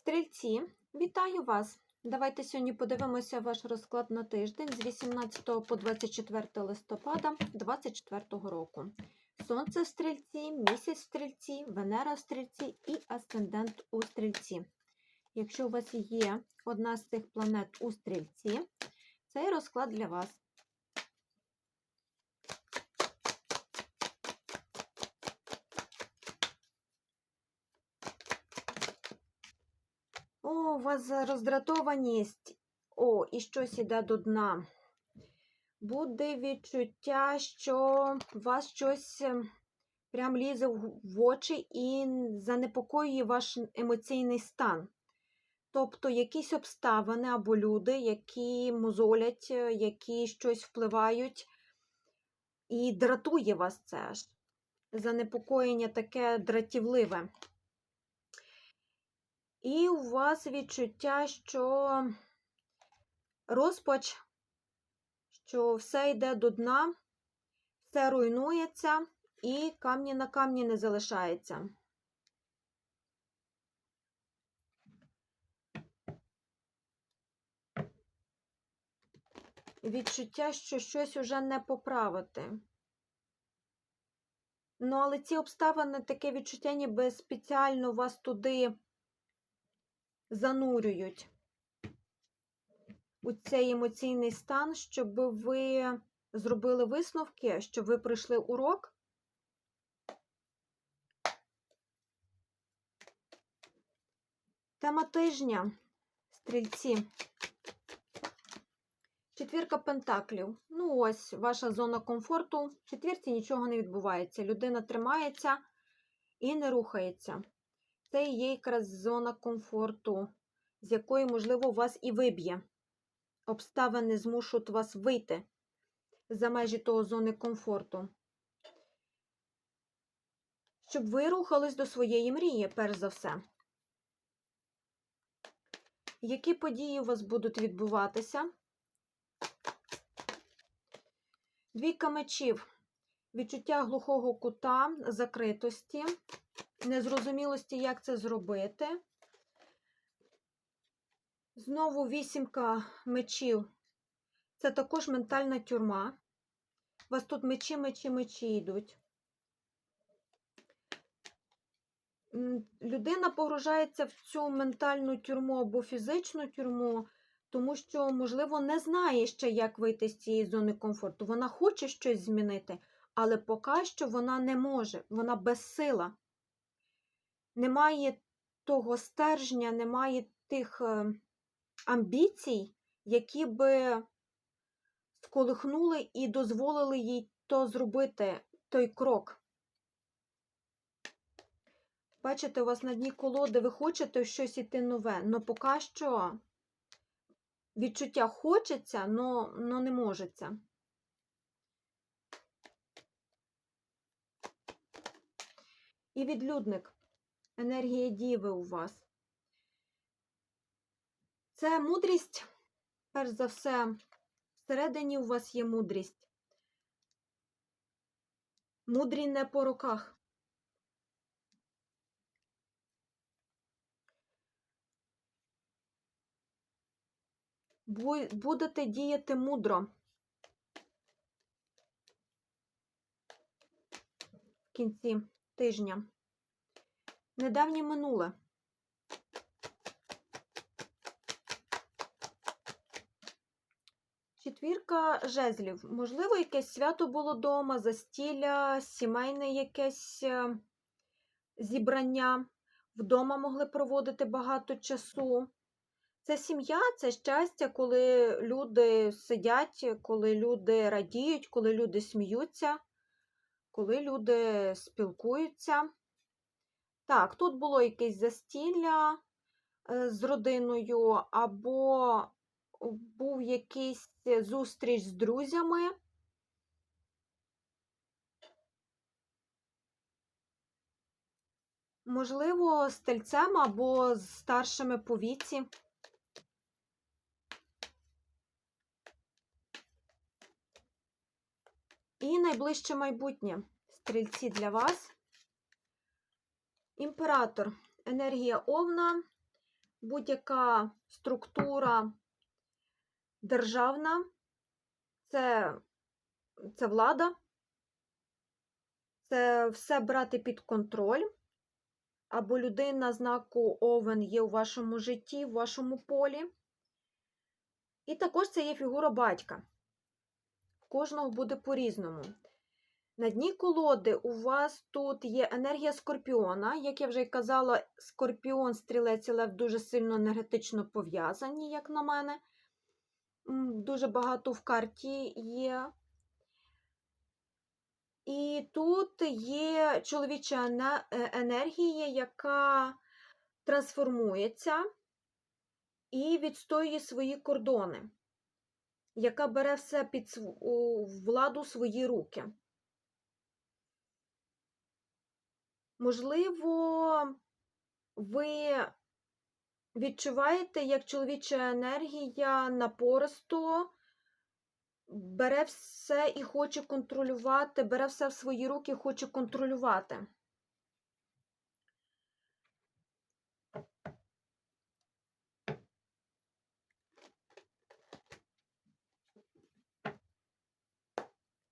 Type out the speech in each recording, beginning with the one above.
Стрільці, вітаю вас! Давайте сьогодні подивимося ваш розклад на тиждень з 18 по 24 листопада 2024 року. Сонце в стрільці, місяць в стрільці, Венера в стрільці і асцендент у стрільці. Якщо у вас є одна з цих планет у стрільці, цей розклад для вас. Вас роздратованість. О, і щось іде до дна. Буде відчуття, що вас щось е, прям лізе в очі і занепокоює ваш емоційний стан. Тобто якісь обставини або люди, які мозолять, е, які щось впливають, і дратує вас це аж. Занепокоєння таке дратівливе. І у вас відчуття, що розпач, що все йде до дна, все руйнується і камні на камні не залишається. Відчуття, що щось уже не поправити. Ну, але ці обставини таке відчуття, ніби спеціально вас туди занурюють у цей емоційний стан, щоб ви зробили висновки, щоб ви пройшли урок. Тема тижня, стрільці. Четвірка пентаклів. Ну, ось ваша зона комфорту. В четвірці нічого не відбувається. Людина тримається і не рухається. Це є якраз зона комфорту, з якої, можливо, вас і виб'є. Обставини змушують вас вийти за межі того зони комфорту. Щоб ви рухались до своєї мрії, перш за все. Які події у вас будуть відбуватися? Двійка мечів. Відчуття глухого кута, закритості незрозумілості, як це зробити. Знову вісімка мечів. Це також ментальна тюрма. У вас тут мечі, мечі, мечі йдуть. Людина погружається в цю ментальну тюрму або фізичну тюрму, тому що, можливо, не знає ще, як вийти з цієї зони комфорту. Вона хоче щось змінити, але поки що вона не може, вона безсила немає того стержня, немає тих е, амбіцій, які би сколихнули і дозволили їй то зробити, той крок. Бачите, у вас на дні колоди, ви хочете щось іти нове, але поки що відчуття хочеться, але не можеться. І відлюдник енергія діви у вас. Це мудрість, перш за все, всередині у вас є мудрість. Мудрі не по руках. Будете діяти мудро. В кінці тижня недавнє минуле. Четвірка жезлів. Можливо, якесь свято було вдома, застілля, сімейне якесь е, зібрання. Вдома могли проводити багато часу. Це сім'я, це щастя, коли люди сидять, коли люди радіють, коли люди сміються, коли люди спілкуються. Так, тут було якесь застілля е, з родиною, або був якийсь зустріч з друзями. Можливо, з тельцем або з старшими по віці. І найближче майбутнє стрільці для вас. Імператор, енергія овна, будь-яка структура державна, це, це влада, це все брати під контроль, або людина знаку Овен є у вашому житті, в вашому полі. І також це є фігура батька. Кожного буде по-різному. На дні колоди у вас тут є енергія скорпіона. Як я вже й казала, скорпіон, стрілець і лев дуже сильно енергетично пов'язані, як на мене. Дуже багато в карті є. І тут є чоловіча е, енергія, яка трансформується і відстоює свої кордони, яка бере все під владу свої руки. Можливо, ви відчуваєте, як чоловіча енергія напористо бере все і хоче контролювати, бере все в свої руки і хоче контролювати.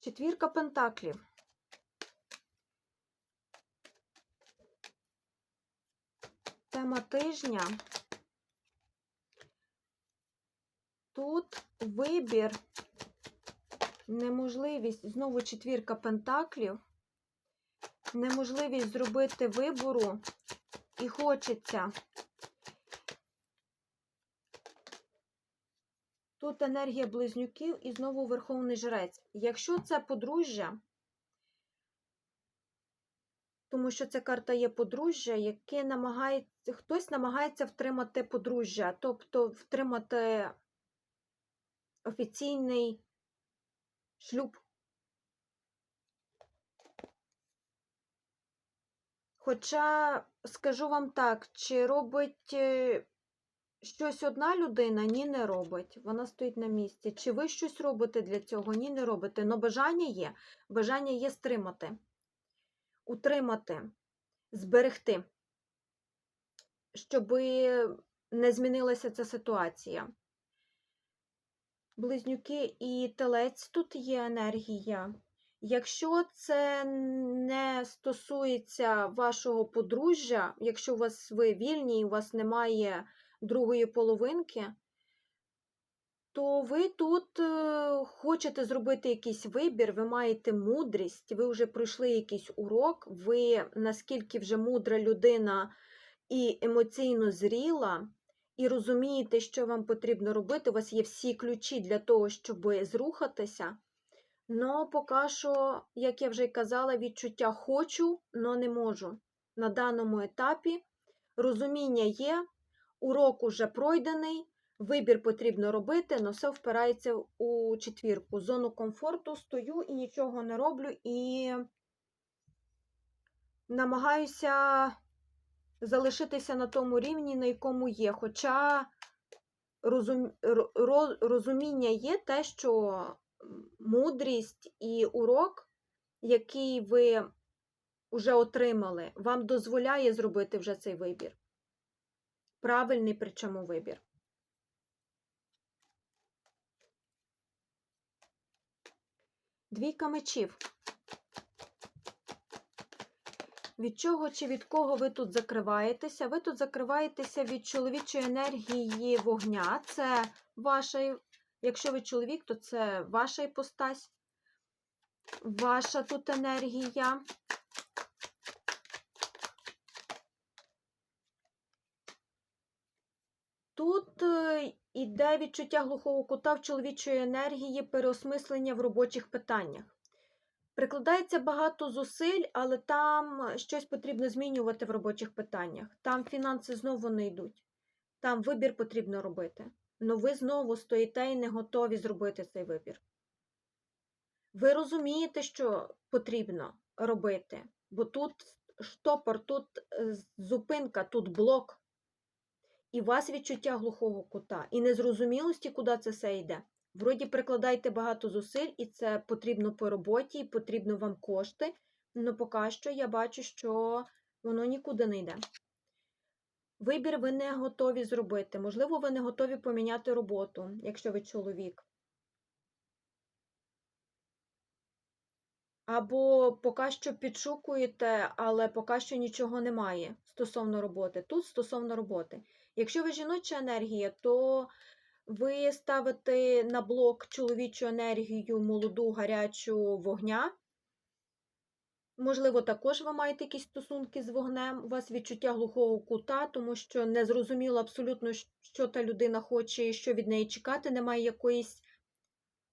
Четвірка пентаклів. Тема тижня. Тут вибір, неможливість, знову четвірка пентаклів, неможливість зробити вибору і хочеться. Тут енергія близнюків і знову верховний жрець. Якщо це подружжя, тому що ця карта є подружжя, яке намагається, хтось намагається втримати подружжя, тобто втримати офіційний шлюб. Хоча, скажу вам так, чи робить е, щось одна людина? Ні, не робить. Вона стоїть на місці. Чи ви щось робите для цього? Ні, не робите. Но бажання є. Бажання є стримати, утримати, зберегти, щоб не змінилася ця ситуація. Близнюки і телець тут є енергія. Якщо це не стосується вашого подружжя, якщо у вас ви вільні і у вас немає другої половинки, то ви тут е, хочете зробити якийсь вибір, ви маєте мудрість, ви вже пройшли якийсь урок, ви наскільки вже мудра людина і емоційно зріла, і розумієте, що вам потрібно робити, у вас є всі ключі для того, щоб зрухатися. Но поки що, як я вже й казала, відчуття хочу, но не можу. На даному етапі розуміння є, урок уже пройдений, вибір потрібно робити, але все впирається у четвірку. Зону комфорту стою і нічого не роблю, і намагаюся залишитися на тому рівні, на якому є. Хоча розум... ро- ро- розуміння є те, що мудрість і урок, який ви вже отримали, вам дозволяє зробити вже цей вибір. Правильний причому вибір. Двійка мечів. Від чого чи від кого ви тут закриваєтеся? Ви тут закриваєтеся від чоловічої енергії вогня. Це ваша, якщо ви чоловік, то це ваша іпостась, ваша тут енергія. Тут е, іде відчуття глухого кута в чоловічої енергії, переосмислення в робочих питаннях. Прикладається багато зусиль, але там щось потрібно змінювати в робочих питаннях. Там фінанси знову не йдуть. Там вибір потрібно робити. Но ви знову стоїте і не готові зробити цей вибір. Ви розумієте, що потрібно робити, бо тут штопор, тут е, зупинка, тут блок. І вас відчуття глухого кута, і незрозумілості, куди це все йде. Вроді прикладайте багато зусиль, і це потрібно по роботі, і потрібно вам кошти, але поки що я бачу, що воно нікуди не йде. Вибір ви не готові зробити. Можливо, ви не готові поміняти роботу, якщо ви чоловік. Або поки що підшукуєте, але поки що нічого немає стосовно роботи. Тут стосовно роботи. Якщо ви жіноча енергія, то ви ставите на блок чоловічу енергію, молоду, гарячу вогня. Можливо, також ви маєте якісь стосунки з вогнем, у вас відчуття глухого кута, тому що не зрозуміло абсолютно, що та людина хоче і що від неї чекати, немає якоїсь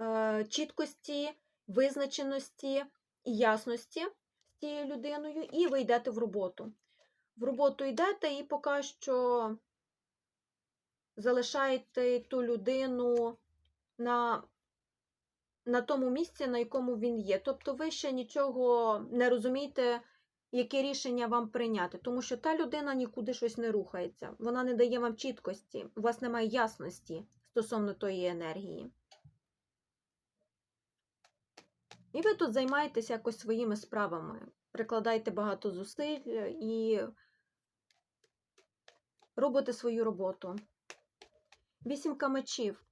е, чіткості, визначеності і ясності з цією людиною, і ви йдете в роботу. В роботу йдете і поки що залишаєте ту людину на на тому місці, на якому він є. Тобто ви ще нічого не розумієте, яке рішення вам прийняти, тому що та людина нікуди щось не рухається, вона не дає вам чіткості, у вас немає ясності стосовно тої енергії. І ви тут займаєтесь якось своїми справами, прикладаєте багато зусиль і робите свою роботу. Вісімка мечів.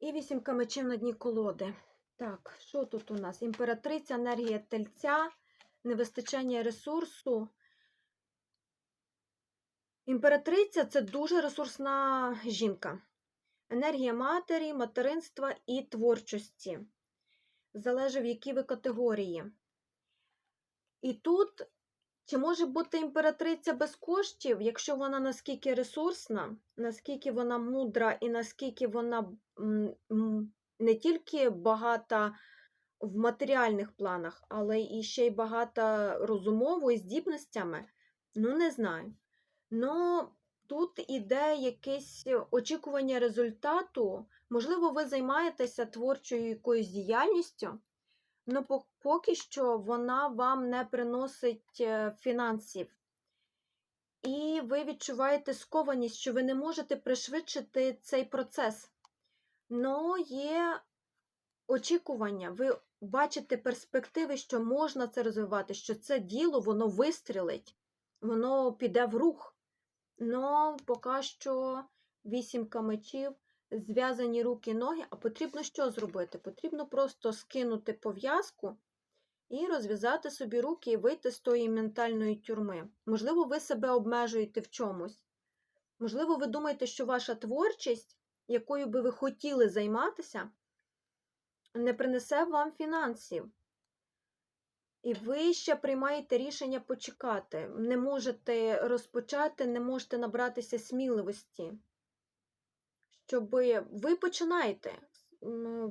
І вісімка мечів на дні колоди. Так, що тут у нас? Імператриця, енергія тельця, невистачання ресурсу. Імператриця це дуже ресурсна жінка. Енергія матері, материнства і творчості. Залежить, в якій ви категорії. І тут, чи може бути імператриця без коштів, якщо вона наскільки ресурсна, наскільки вона мудра і наскільки вона не тільки багата в матеріальних планах, але і ще й багата розумово і здібностями, ну, не знаю. Ну, тут іде якесь очікування результату. Можливо, ви займаєтеся творчою якоюсь діяльністю, але поки що вона вам не приносить е, фінансів. І ви відчуваєте скованість, що ви не можете пришвидшити цей процес. Но є очікування, ви бачите перспективи, що можна це розвивати, що це діло, воно вистрілить, воно піде в рух. Но поки що вісімка мечів, зв'язані руки ноги, а потрібно що зробити? Потрібно просто скинути пов'язку і розв'язати собі руки і вийти з тої ментальної тюрми. Можливо, ви себе обмежуєте в чомусь. Можливо, ви думаєте, що ваша творчість, якою би ви хотіли займатися, не принесе вам фінансів. І ви ще приймаєте рішення почекати. Не можете розпочати, не можете набратися сміливості. Щоб ви починаєте.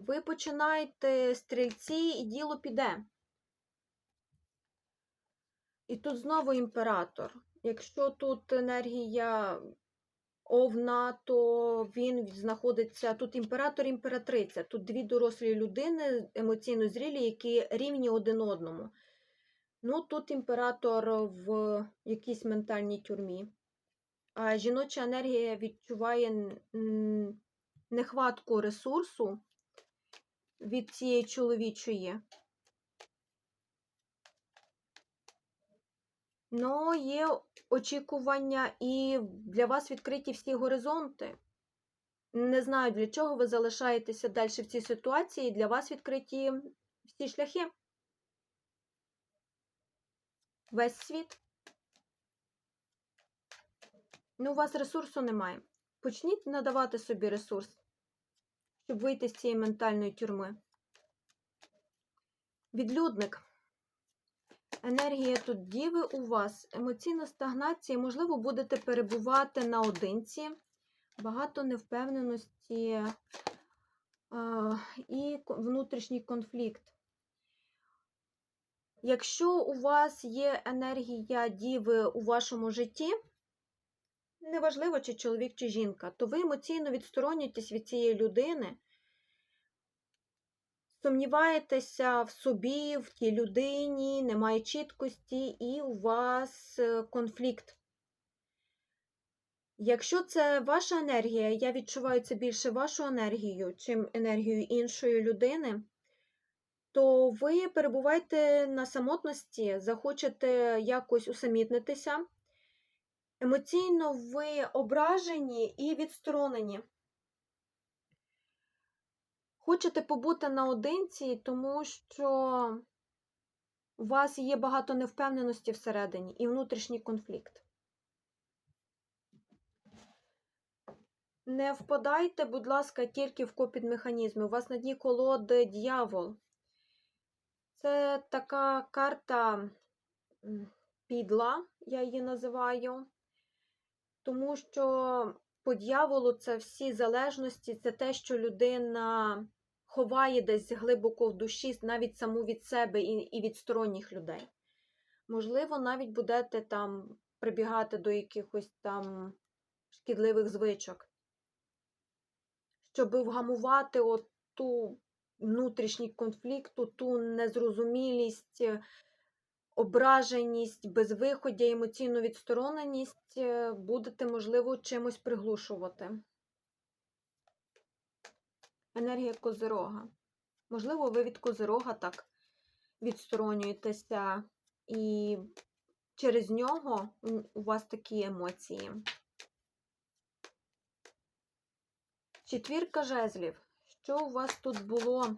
Ви починаєте стрільці, і діло піде. І тут знову імператор. Якщо тут енергія овна, то він знаходиться тут імператор імператриця. Тут дві дорослі людини, емоційно зрілі, які рівні один одному. Ну, тут імператор в якійсь ментальній тюрмі. А жіноча енергія відчуває нехватку ресурсу від цієї чоловічої. Ну, є очікування і для вас відкриті всі горизонти. Не знаю, для чого ви залишаєтеся далі в цій ситуації, для вас відкриті всі шляхи. Весь світ. Ну, у вас ресурсу немає. Почніть надавати собі ресурс, щоб вийти з цієї ментальної тюрми. Відлюдник. Енергія тут діви у вас, емоційна стагнація, можливо, будете перебувати наодинці, багато невпевненості і внутрішній конфлікт. Якщо у вас є енергія діви у вашому житті, неважливо, чи чоловік, чи жінка, то ви емоційно відсторонюєтесь від цієї людини сумніваєтеся в собі, в тій людині, немає чіткості, і у вас е, конфлікт. Якщо це ваша енергія, я відчуваю це більше вашу енергію, чим енергію іншої людини, то ви перебуваєте на самотності, захочете якось усамітнитися. Емоційно ви ображені і відсторонені. Хочете побути наодинці, тому що у вас є багато невпевненості всередині і внутрішній конфлікт. Не впадайте, будь ласка, тільки в копід-механізми. У вас на дні колоди дьявол. Це така карта підла, я її називаю. Тому що по дьяволу це всі залежності, це те, що людина ховає десь глибоко в душі, навіть саму від себе і, від сторонніх людей. Можливо, навіть будете там прибігати до якихось там шкідливих звичок, щоб вгамувати от ту внутрішній конфлікт, ту незрозумілість, ображеність, безвиходя, емоційну відстороненість, е, будете, можливо, чимось приглушувати. Енергія козирога. Можливо, ви від козирога так відсторонюєтеся, і через нього у вас такі емоції. Четвірка жезлів. Що у вас тут було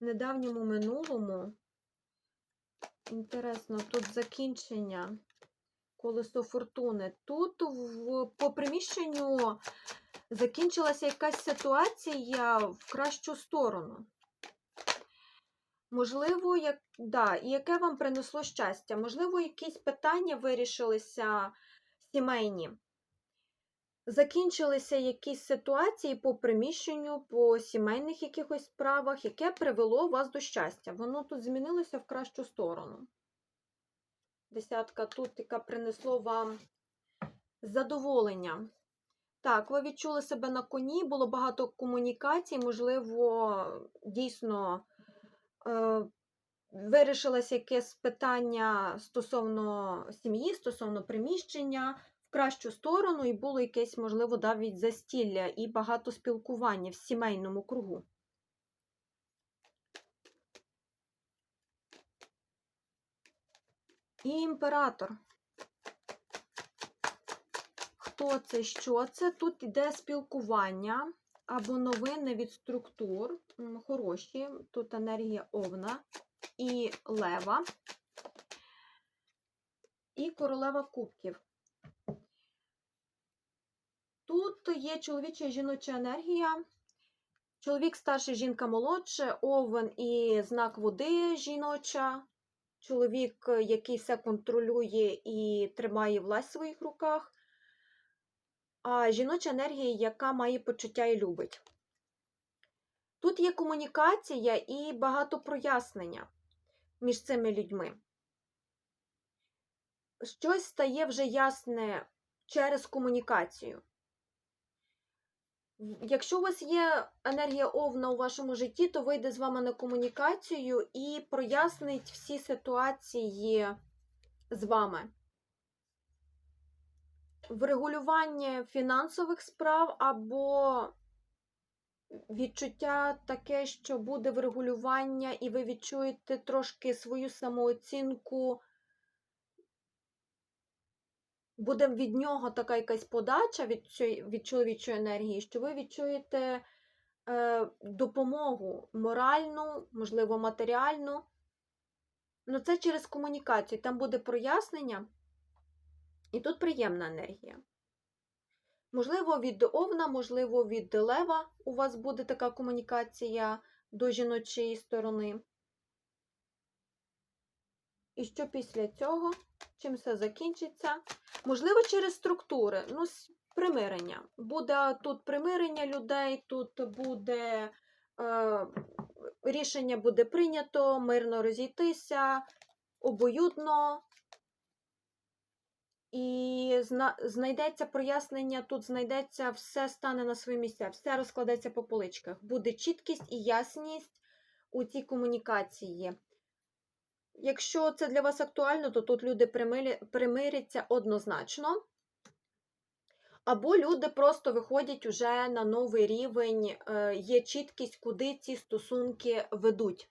в недавньому минулому? Інтересно, тут закінчення колесо фортуни. Тут в, по приміщенню закінчилася якась ситуація в кращу сторону. Можливо, як, да, і яке вам принесло щастя? Можливо, якісь питання вирішилися сімейні. Закінчилися якісь ситуації по приміщенню, по сімейних якихось справах, яке привело вас до щастя. Воно тут змінилося в кращу сторону. Десятка тут, яка принесло вам задоволення. Так, ви відчули себе на коні, було багато комунікацій, можливо, дійсно е, вирішилось якесь питання стосовно сім'ї, стосовно приміщення в кращу сторону, і було якесь, можливо, навіть застілля і багато спілкування в сімейному кругу. І імператор. Хто це, що це? Тут йде спілкування або новини від структур. Хороші. Тут енергія овна і лева. І королева кубків. Тут є чоловіча і жіноча енергія. Чоловік старший, жінка молодше, овен і знак води жіноча. Чоловік, який все контролює і тримає власть в своїх руках. А жіноча енергія, яка має почуття і любить. Тут є комунікація і багато прояснення між цими людьми. Щось стає вже ясне через комунікацію. Якщо у вас є енергія овна у вашому житті, то вийде з вами на комунікацію і прояснить всі ситуації з вами. Врегулювання фінансових справ або відчуття таке, що буде врегулювання, і ви відчуєте трошки свою самооцінку. Буде від нього така якась подача від, від чоловічої енергії, що ви відчуєте е, допомогу моральну, можливо, матеріальну. Ну, це через комунікацію. Там буде прояснення, і тут приємна енергія. Можливо, від овна, можливо, від лева у вас буде така комунікація до жіночої сторони. І що після цього? Чим все закінчиться? Можливо, через структури. Ну, примирення. Буде тут примирення людей, тут буде е, рішення буде прийнято, мирно розійтися, обоюдно. І зна- знайдеться прояснення, тут знайдеться, все стане на свої місця, все розкладеться по поличках. Буде чіткість і ясність у цій комунікації. Якщо це для вас актуально, то тут люди примиряться однозначно. Або люди просто виходять уже на новий рівень, е, є чіткість, куди ці стосунки ведуть.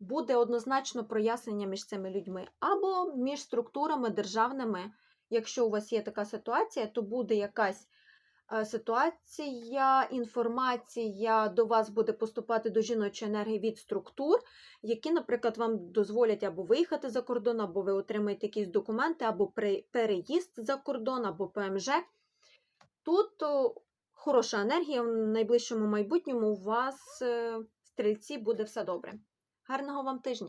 Буде однозначно прояснення між цими людьми, або між структурами державними. Якщо у вас є така ситуація, то буде якась ситуація, інформація до вас буде поступати до жіночої енергії від структур, які, наприклад, вам дозволять або виїхати за кордон, або ви отримаєте якісь документи, або переїзд за кордон, або ПМЖ. Тут хороша енергія в найближчому майбутньому у вас, е, стрільці, буде все добре. Гарного вам тижня!